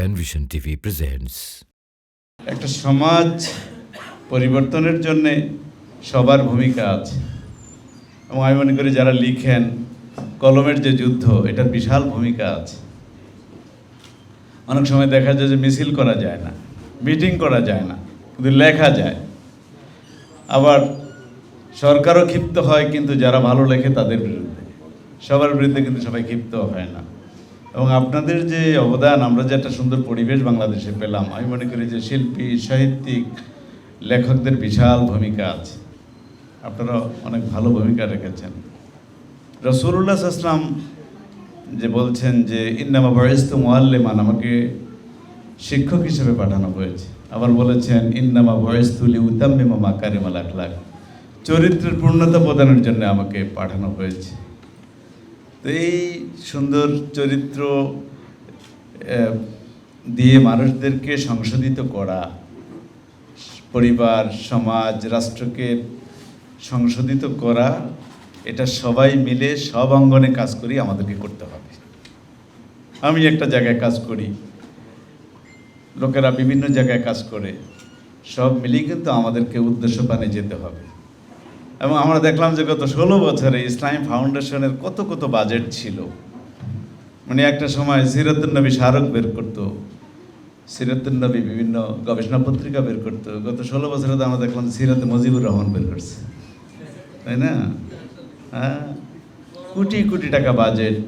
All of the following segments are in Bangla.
Penvision TV presents. একটা সমাজ পরিবর্তনের জন্য সবার ভূমিকা আছে। এবং আমি মনে করি যারা লিখেন, কলমের যে যুদ্ধ, এটার বিশাল ভূমিকা আছে। অনেক সময় দেখা যায় যে মিছিল করা যায় না, মিটিং করা যায় না, কিন্তু লেখা যায়। আবার সরকারও ক্ষিপ্ত হয়, কিন্তু যারা ভালো লেখে তাদের বিরুদ্ধে। সবার বিরুদ্ধে কিন্তু সবাই ক্ষিপ্ত হয় না। এবং আপনাদের যে অবদান, আমরা যে একটা সুন্দর পরিবেশ বাংলাদেশে পেলাম, আমি মনে করি যে শিল্পী, সাহিত্যিক, লেখকদের বিশাল ভূমিকা আছে। আপনারা অনেক ভালো ভূমিকা রেখেছেন। রসুল্লাহ আসলাম যে বলছেন যে, ইন্নামা বয়স্ত মোয়াল্লেমান আমাকে শিক্ষক হিসেবে পাঠানো হয়েছে। আবার বলেছেন, ইন্নামা বয়স্তুলি উতাম্মিমা মাকারিমাল আখলাক চরিত্রের পূর্ণতা প্রদানের জন্য আমাকে পাঠানো হয়েছে। তো এই সুন্দর চরিত্র দিয়ে মানুষদেরকে সংশোধিত করা, পরিবার, সমাজ, রাষ্ট্রকে সংশোধিত করা, এটা সবাই মিলে সব অঙ্গনে কাজ করি আমাদেরকে করতে হবে। আমি একটা জায়গায় কাজ করি, লোকেরা বিভিন্ন জায়গায় কাজ করে, সব মিলিয়ে কিন্তু আমাদেরকে উদ্দেশ্য পানে যেতে হবে। এবং আমরা দেখলাম যে গত ষোলো বছরে ইসলামী ফাউন্ডেশনের কত কত বাজেট ছিল। মানে একটা সময় সিরাতুন্নবী স্মারক বের করতো সিরাতুন্নবী বিভিন্ন গবেষণা পত্রিকা বের করতো। গত ষোলো বছরে তো আমরা দেখলাম সিরাত মজিবুর রহমান বের করছে। তাই না? হ্যাঁ কোটি কোটি টাকা বাজেট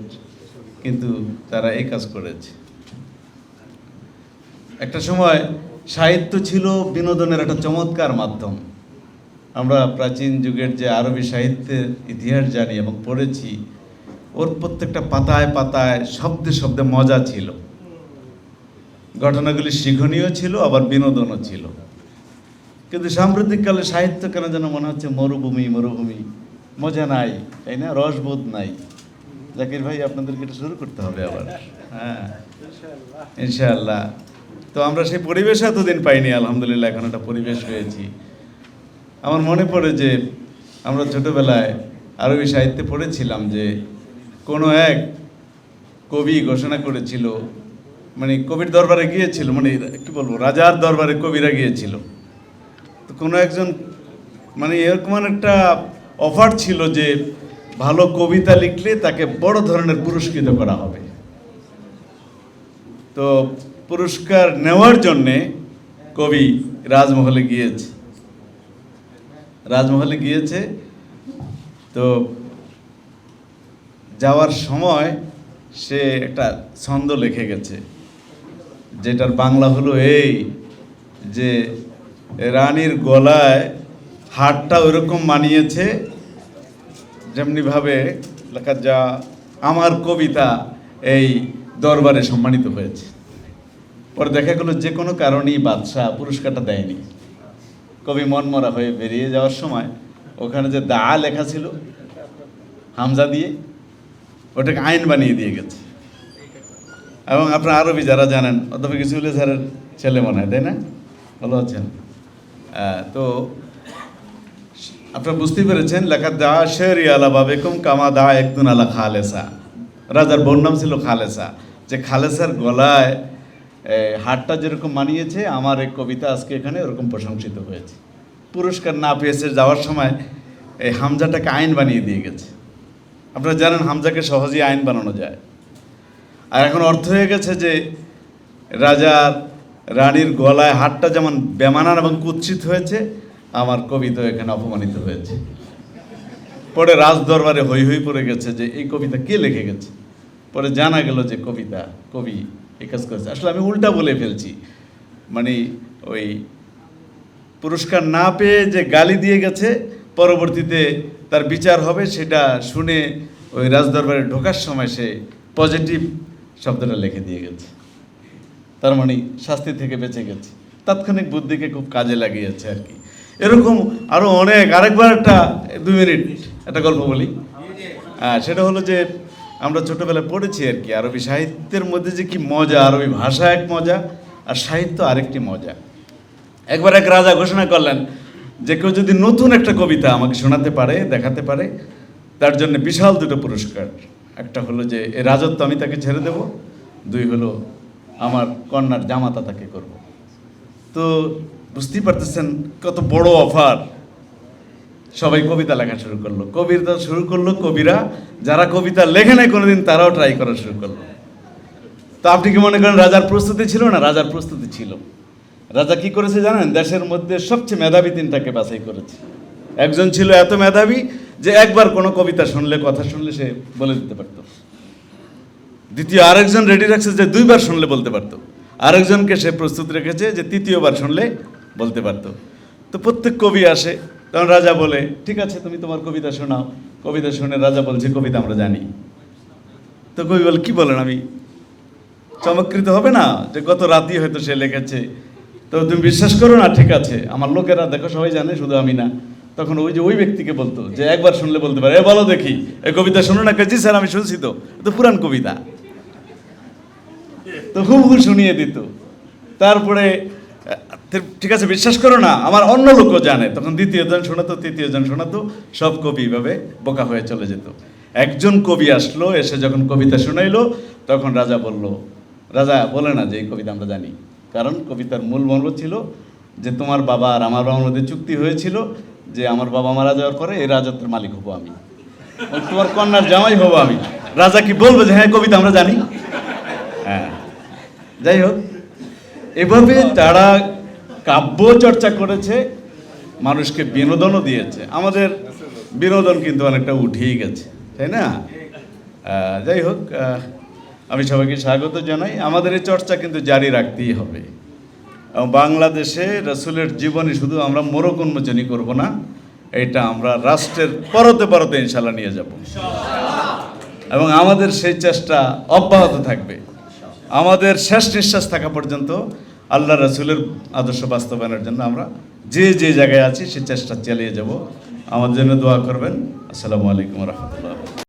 কিন্তু তারা এই কাজ করেছে। একটা সময় সাহিত্য ছিল বিনোদনের একটা চমৎকার মাধ্যম। আমরা প্রাচীন যুগের যে আরবি সাহিত্যের ইতিহাস জানি এবং পড়েছি, ওর প্রত্যেকটা পাতায় পাতায় শব্দে শব্দে মজা ছিল। ঘটনাগুলি শিক্ষণীয় ছিল, আবার বিনোদনও ছিল। কিন্তু সাম্প্রতিককালে সাহিত্য কেন যেন মনে হচ্ছে মরুভূমি মরুভূমি? মজা নাই, তাই না? রসবোধ নাই। জাকির ভাই, আপনাদেরকে এটা শুরু করতে হবে আবার। হ্যাঁ। ইনশাআল্লাহ। তো আমরা সেই পরিবেশ এতদিন পাইনি, আলহামদুলিল্লাহ, এখন একটা পরিবেশ হয়েছি আমার মনে পড়ে যে আমরা ছোটবেলায় আরবি সাহিত্যে পড়েছিলাম যে কোনো এক কবি ঘোষণা করেছিল মানে কবির দরবারে গিয়েছিল মানে কি বলব, রাজার দরবারে কবিরা গিয়েছিল। তো কোনো একজন মানে এরকম একটা অফার ছিল যে ভালো কবিতা লিখলে তাকে বড় ধরনের পুরস্কৃত করা হবে। তো পুরস্কার নেওয়ার জন্যে কবি রাজমহলে গিয়েছে। রাজমহলে গিয়েছে। তো যাওয়ার সময় সে একটা ছন্দ লিখে গেছে, যেটার বাংলা হলো এই, যে রানীর গলায় হারটা ওইরকম মানিয়েছে যেমনিভাবে লেখা যা আমার কবিতা এই দরবারে সম্মানিত হয়েছে। পরে দেখা গেলো যে কোনো কারণেই বাদশাহ পুরস্কারটা দেয়নি। কবি মনমরা হয়ে বেরিয়ে যাওয়ার সময় ওখানে যে দা লেখা ছিল, হামজা দিয়ে, ওটাকে আইন বানিয়ে দিয়ে গেছে। এবং আপনার আরবি যারা জানেন অথবা কিছু স্যারের ছেলে মনে হয়, তাই না? ভালো আছেন। তো আপনারা বুঝতে পেরেছেন, লেখা দা শেরি আলা বাবেকুম কামা দা একদিন আলা খালেসা। রাজার বোন নাম ছিল খালেসা। যে খালেসার গলায় হাটটা যেরকম মানিয়েছে, আমার এই কবিতা আজকে এখানে ওরকম প্রশংসিত হয়েছে। পুরস্কার না পেয়েছে যাওয়ার সময় এই হামজাটাকে আইন বানিয়ে দিয়ে গেছে। আপনারা জানেন হামজাকে সহজেই আইন বানানো যায়। আর এখন অর্থ হয়ে গেছে যে, রাজার রানীর গলায় হাটটা যেমন বেমানান এবং কুৎসিত হয়েছে, আমার কবিতা এখানে অপমানিত হয়েছে। পরে রাজ দরবারে হই হই পড়ে গেছে যে, এই কবিতা কে লিখে গেছে? পরে জানা গেল যে, কবিতা, কবি এই কাজ করেছে। আসলে আমি উল্টা বলে ফেলছি। মানে ওই পুরস্কার না পেয়ে যে গালি দিয়ে গেছে, পরবর্তীতে তার বিচার হবে সেটা শুনে ওই রাজদরবারে ঢোকার সময় সে পজিটিভ শব্দটা লিখে দিয়ে গেছে। তার মানে শাস্তি থেকে বেঁচে গেছে। তাৎক্ষণিক বুদ্ধিকে খুব কাজে লাগিয়েছে আর কি। এরকম আরও অনেক, আরেকবার একটা দু মিনিট, একটা গল্প বলি। হ্যাঁ সেটা হলো যে আমরা ছোটোবেলায় পড়েছি আর কি, আরবি সাহিত্যের মধ্যে যে কি মজা, আরবি ভাষা এক মজা, আর সাহিত্য আরেকটি মজা। একবার এক রাজা ঘোষণা করলেন যে কেউ যদি নতুন একটা কবিতা আমাকে শোনাতে পারে, দেখাতে পারে, তার জন্য বিশাল দুটো পুরস্কার। একটা হলো যে, এ রাজত্ব আমি তাকে ছেড়ে দেব। দুই হলো, আমার কন্যার জামাতা তাকে করব। তো বুঝতেই পারতেছেন কত বড় অফার। সবাই কবিতা লেখা শুরু করল। কবিতা শুরু করল কবিরা, যারা কবিতা লেখে নাই কোনোদিন, তারাও ট্রাই করা শুরু করল। তো আপনি কি মনে করেন রাজার প্রস্তুতি ছিল না? রাজার প্রস্তুতি ছিল। রাজা কি করেছে জানেন? দেশের মধ্যে সবচেয়ে মেধাবী তিনটাকে বাছাই করেছে। একজন ছিল এত মেধাবী যে একবার কোনো কবিতা শুনলে, কথা শুনলে সে বলে দিতে পারতো। দ্বিতীয়, আরেকজন রেডি রাখছে যে দুইবার শুনলে বলতে পারতো। আরেকজনকে সে প্রস্তুত রেখেছে যে তৃতীয়বার শুনলে বলতে পারতো। তো প্রত্যেক কবি আসে তখন রাজা বলে, ঠিক আছে, তুমি তোমার কবিতা শোনাও। কবিতা শুনে রাজা বলছে কবিতা আমরা জানি। তো কবি বলে, কি বলেন আমি? চমৎকৃত হবে না যে গত রাতেই হয়তো সে লেখেছে। তো তুমি বিশ্বাস করো না, ঠিক আছে। আমার লোকেরা দেখো, সবাই জানে, শুধু আমি না। তখন ওই যে ওই ব্যক্তিকে বলতো, যে একবার শুনলে বলতে পারে, এ বলো দেখি এই কবিতা শুনো না জি স্যার, আমি শুনছি তো। তো পুরান কবিতা। তো হুবহু শুনিয়ে দিত। তারপরে ঠিক আছে, বিশ্বাস করো না, আমার অন্য লোকও জানে। তখন দ্বিতীয়জন শোনাতো তৃতীয়জন শোনাতো, সব কবি এভাবে বোকা হয়ে চলে যেত। একজন কবি আসলো, এসে যখন কবিতা শুনাইলো, তখন রাজা বলল, রাজা, বলে না যে এই কবিতা আমরা জানি। কারণ কবিতার মূল মর্ম ছিল যে তোমার বাবা আর আমার বাবার মধ্যে চুক্তি হয়েছিল যে আমার বাবা মারা যাওয়ার পরে এই রাজত্বের মালিক হব আমি। তোমার কন্যার জামাই হব আমি। রাজা কি বলবে যে হ্যাঁ কবিতা আমরা জানি? হ্যাঁ। যাই হোক, এভাবে তারা কাব্য চর্চা করেছে, মানুষকে বিনোদনও দিয়েছে। আমাদের বিনোদন কিন্তু অনেকটা উঠেই গেছে, তাই না? যাই হোক আমি সবাইকে স্বাগত জানাই। আমাদের এই চর্চা কিন্তু জারি রাখতেই হবে। এবং বাংলাদেশে রসুলের জীবনী শুধু আমরা মোরক উন্মোচনই করব না, এটা আমরা রাষ্ট্রের পরতে পরতে ইনশাল্লাহ নিয়ে যাব। এবং আমাদের সেই চেষ্টা অব্যাহত থাকবে। আমাদের শেষ নিঃশ্বাস থাকা পর্যন্ত আল্লাহ রসুলের আদর্শ বাস্তবায়নের জন্য আমরা যে যে জায়গায় আছি সে চেষ্টা চালিয়ে যাব। আমার জন্য দোয়া করবেন। আসসালামু আলাইকুম রহমতুল্লাহ।